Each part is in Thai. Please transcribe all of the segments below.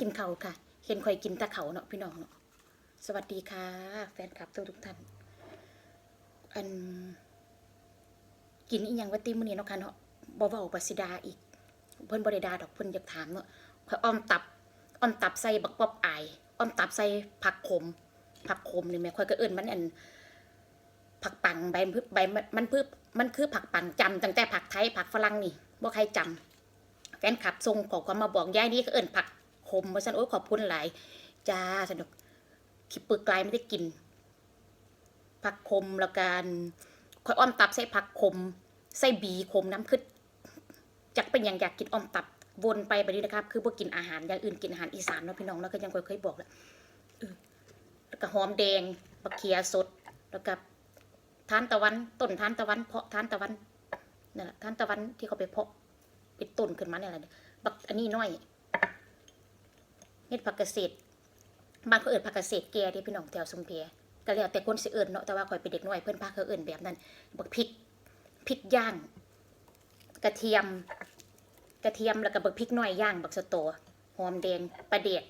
กินเขาค่ะ เห็นข่อยกินตะเขาเนาะพี่น้องเนาะสวัสดีค่ะ แฟนคลับทุกทุกท่านอัน กินอีหยังวะติมื้อนี้เนาะค่ะเนาะบ่เว้าปสิดาอีก เพิ่นบ่ได้ด่าดอกเพิ่นอยากถามเนาะข่อยอ้อมตับอ้อมตับใส่บักป๊อบอายอ้อมตับใส่ผักขม ผักขมนี่แม่ข่อยก็เอิ้นมันอันผักปังใบพืใบมันพืมันคือผักปังจำตั้งแต่ผักไทยผักฝรั่งนี่บ่ใครจำแฟนคลับส่งขอความมาบอกยายนี่ก็เอิ้นผัก มว่าซั่นโอ้ยขอบคุณหลาย จ้าสนุกขี้ปึกกลไม่ได้กิน ผักขมแล้วกันข่อยอ้อมตับใส่ผักขมใส่บีขมน้ำคือจักเป็นอย่างอยากกินอ้อมตับวนไปแบบนี้นะครับ คือบ่กินอาหารอย่างอื่นกินอาหารอีสานเนาะพี่น้องแล้วก็ยังเคยบอกแหล้วแล้วก็หอมแดงบักเขียสด แล้วก็ทานตะวันต้นทานตะวัน เพาะทานตะวันนั่นแหละทานตะวันที่เขาไปเพาะเป็นต้นขึ้นมาเนี่ยแหละบักอันนี้น้อย ฮ็ดผักเกษตรบางเขาเอิ้นผักเกษตรแก่ที่พี่น้องแถวสุมเพก็แล้วแต่คนสิเอิ้นเนาะแต่ว่าข่อยเป็นเด็กน้อยเพิ่นพาเขาเอิ้นแบบนั้นบักพริกพริกย่าง กระเทียม กระเทียมแล้วก็บักพริกน้อยย่างบักสะโตหอมแดงปลาเดก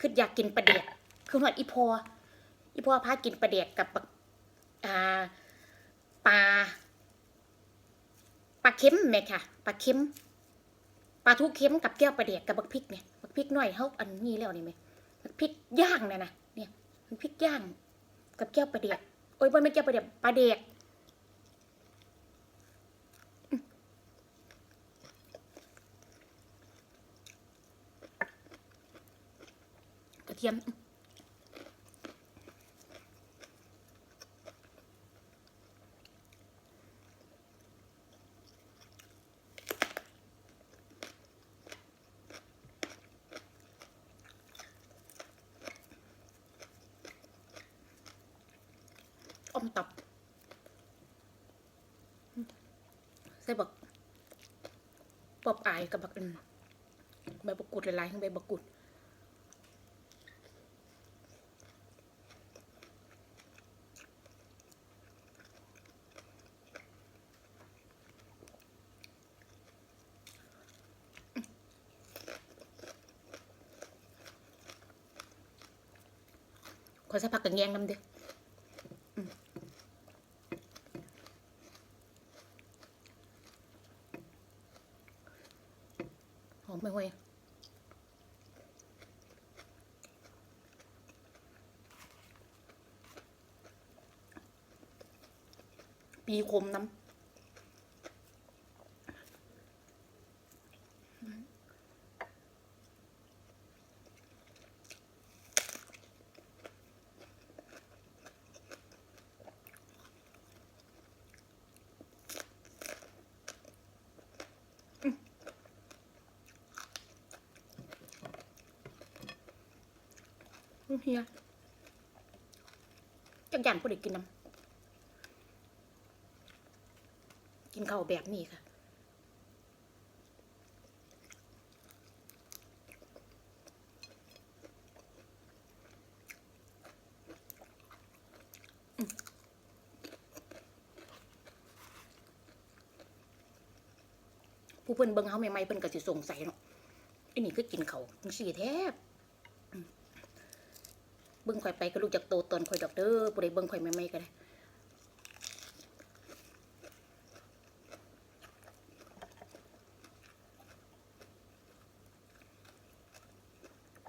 คืออยากกินปลาเดกคือหอดอีพออีพอพากินปลาเดกกับบักอ่าปลาปลาเค็มแม่ค่ะปลาเค็มปลาทูเค็มกับแก้วปลาเดียกกับบักพริกเนี่ย พริกหน่อยเฮาอันนี้แล้วนี่ไหมพริกย่างเนี่ยนะเนี่ยมันพริกย่าง กับแก้วปลาเดียกโอ้ยบ่ไม่แก้วปลาเดียกปลาเดียกกระเทียม มตับใส่บักปอบอายกับบักอันใบบักกุดหลายๆทั้งใบบักกุดขอใส่ผักกระแยงน้ำเด้อ หอมไปเว้ย ปีคมน้ำเฮียจักยันผู้เด็กกินน้ำ กินข้าแบบนี้ค่ะ ผู้เพิ่นเบิ่งเฮาใหม่ๆเพิ่นก็สิสงสัยเนาะอ้นี่คือกินเขาวจังซี่แท้อืมเบิ่งข่อยไปก็รู้จักโตตนข่อยดอกเด้อผู้ใดเบิ่งข่อยใหม่ๆก็ได้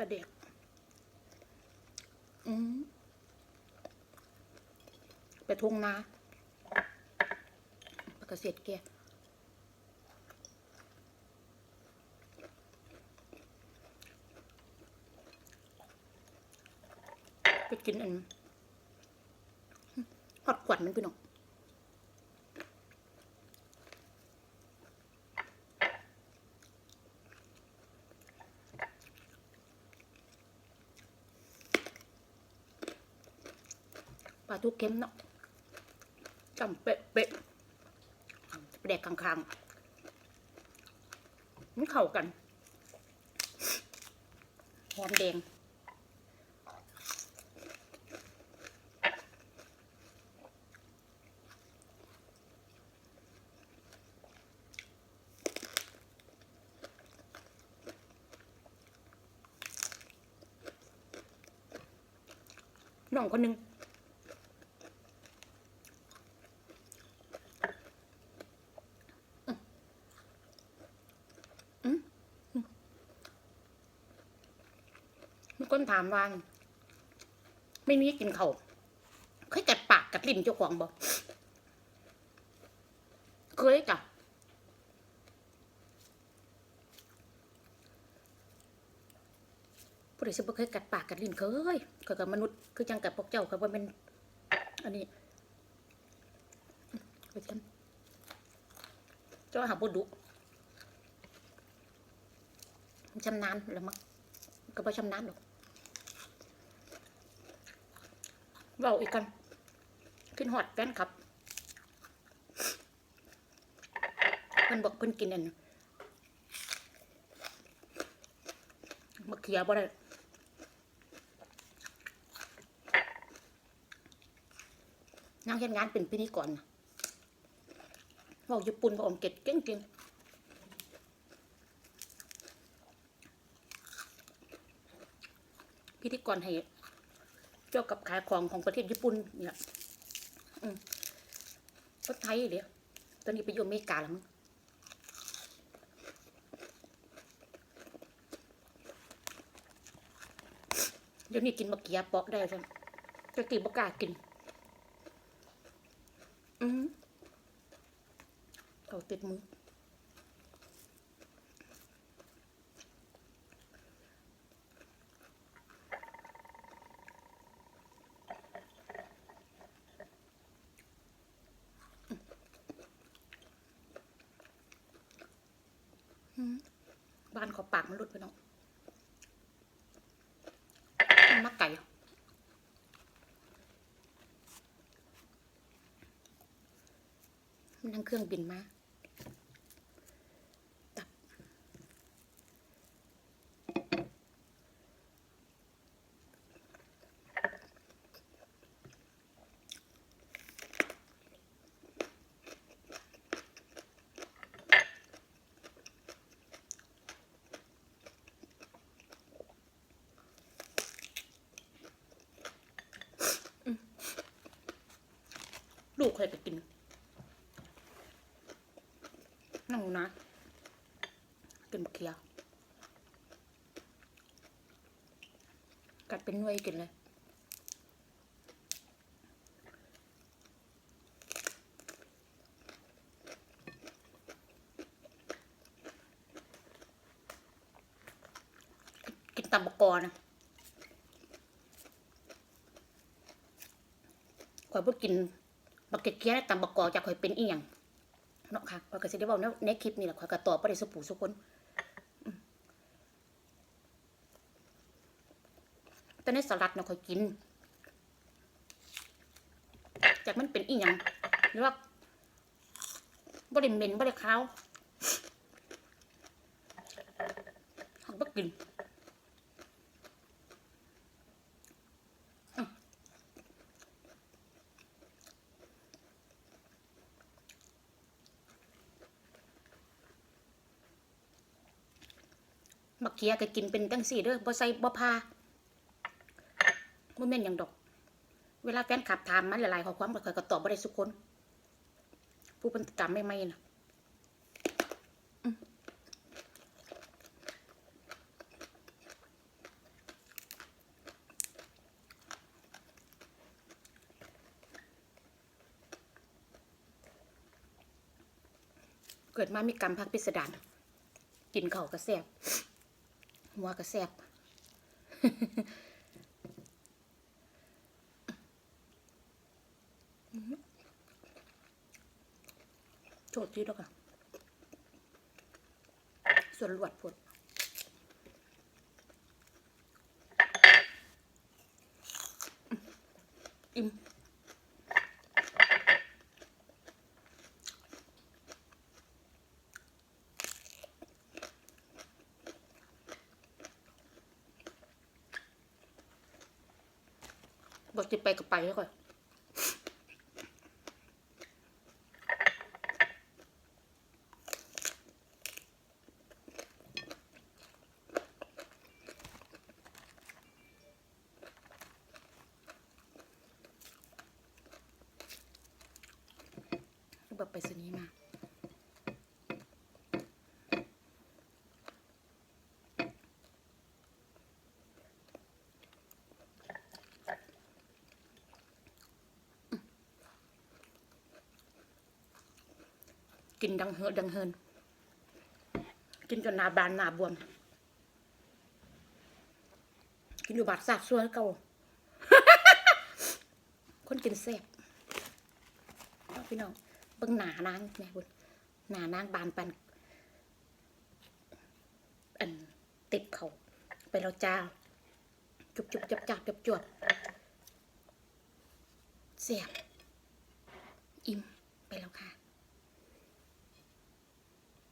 ประเด็ก อืมไปทุ่งนาไปเกษตรแก่ไปกินอันฮอดขวัญมันพี่น้อง ลาทูเค็มเนาะจำเป๊ะเป๊ะแดกคางๆมันเข้ากันหอมแดงน้องคนหนึ่ง คนถามว่าไม่มีกินเขาเคยกัดปากกัดลิ้นเจ้าของบ่เคยจ้ะผู้ใดสิบ่เคยกัดปากกัดลิ้นเคยเคยกับมนุษย์คือจังกับพวกเจ้าครับว่าเป็นอันนี้ไปกันเจ้าหาบ่ดุชำนาญแล้วมั้งก็บ่ชำนาญหรอก เว้าอีกกัน ขึ้นฮอดแฟนครับเพิ่นบอกเพิ่นกินอันมะเขือบ่ได้นั่งเฮ็ดงานเป็นพิธีกรน่ะเว้าญี่ปุ่นบ่อมเก็ดเก่งๆพิธีกรให้ เกี่ยวกับขายของของประเทศญี่ปุ่นเนี่ยก็ไทยเดียวตอนนี้ไปอยู่อเมริกาแล้วมั้งเดี๋ยวนี้กินมะเกียปอกได้แล้วจะกินบกล้ากิน อืมเอาติดมือ บ้านขอปากมันหลุดไปเนาะมันมักไก่นั่งเครื่องบินมา ลูกเคยไปกินนั่งนะ กินบักเคียวกัดเป็นน่วยกินเลยกินตำบกอนะข่อยบ่กิน บักเก็ตเคี้ยตำบกกอจากข่อยเป็นอีหยังเนาะค่ะข่อยก็สิได้เว้าในในคลิปนี่แหละข่อยก็ตอบบ่ได้สุปูสุคนอืมแต่ในสลัดเน่ะข่อยกิน จากมันเป็นอีหยังหรือว่าบ่ได้เหม็นบ่ได้คาวหักบ่กิน มักเขียก็กินเป็นจังซี่เด้อบ่ใส่บ่พาบ่แม่นหยังดอก เวลาแฟนคลับถามมันหลายๆข้อความก็ข่อยก็ตอบบ่ได้ทุกคน ผู้เป็นจำไม่ไม่น่ะเกิดมามีกรรมพักพิสดารกินเข้าวก็แซ่บ หัวก็แซบโจทย์ที่แล้วค่ะส่วนหลวดพดอิ่ม ติไปกับไปแล้วก่อนแบบไปสนี้มา กินดังเฮอดังเฮินกินจนหนาบานหนาบวม กินอยู่บาดสาดซัวเก่าคนกินแซ่บเอาพี่น้องเบิ่งหนานางแม่บุญหนานางบานปันอันติดเขาไปแล้วจ้าจุบจุบจับจับจับจวดแซ่บอิ่มไปแล้วค่ะ